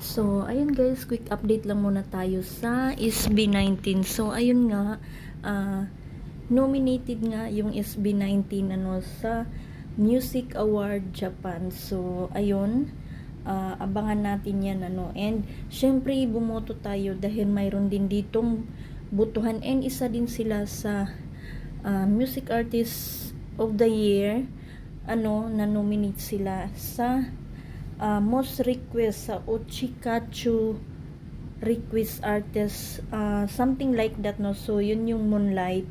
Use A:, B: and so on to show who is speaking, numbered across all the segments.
A: So, ayun guys, quick update lang muna tayo sa SB19. So, ayun nga, ah, nominated nga yung SB19 ano, sa Music Award Japan. So, ayun, ah, abangan natin yan. Ano. And, syempre, bumoto tayo dahil mayroon din ditong butuhan. And, isa din sila sa ah, Music Artist of the Year ano, na-nominate sila sa uh, most request sa Ochikachu request artist uh, something like that no? So yun yung moonlight.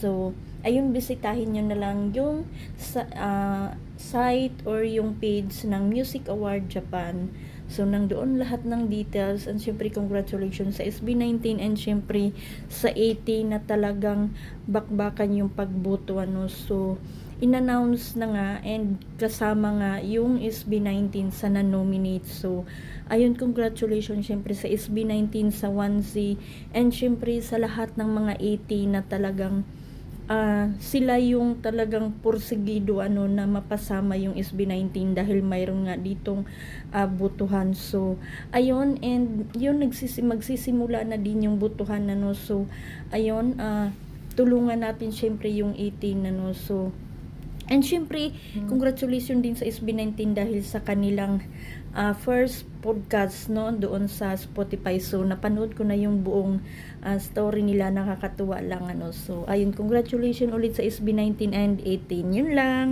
A: So ayun bisitahin nyo na lang yung sa, uh, site or yung page ng Music Award Japan so nang doon lahat ng details and syempre congratulations sa SB19 and syempre sa 80 na talagang bakbakan yung pagboto ano so inannounce na nga and kasama nga yung SB19 sa na-nominate. So, ayun, congratulations syempre sa SB19, sa 1Z, and syempre sa lahat ng mga 80 na talagang ah, sila yung talagang porsigido ano na mapasama yung SB19 dahil mayroon nga ditong ah, butuhan. So, ayun, and yun nagsisi, magsisimula na din yung butuhan ano. So, ayun, ah, tulungan natin syempre yung 18 ano. So, And syempre, congratulations din sa SB19 dahil sa kanilang ah, first podcast no doon sa Spotify. So napanood ko na yung buong ah, story nila nakakatuwa lang ano. So ayun, congratulations ulit sa SB19 and 18. Yun lang.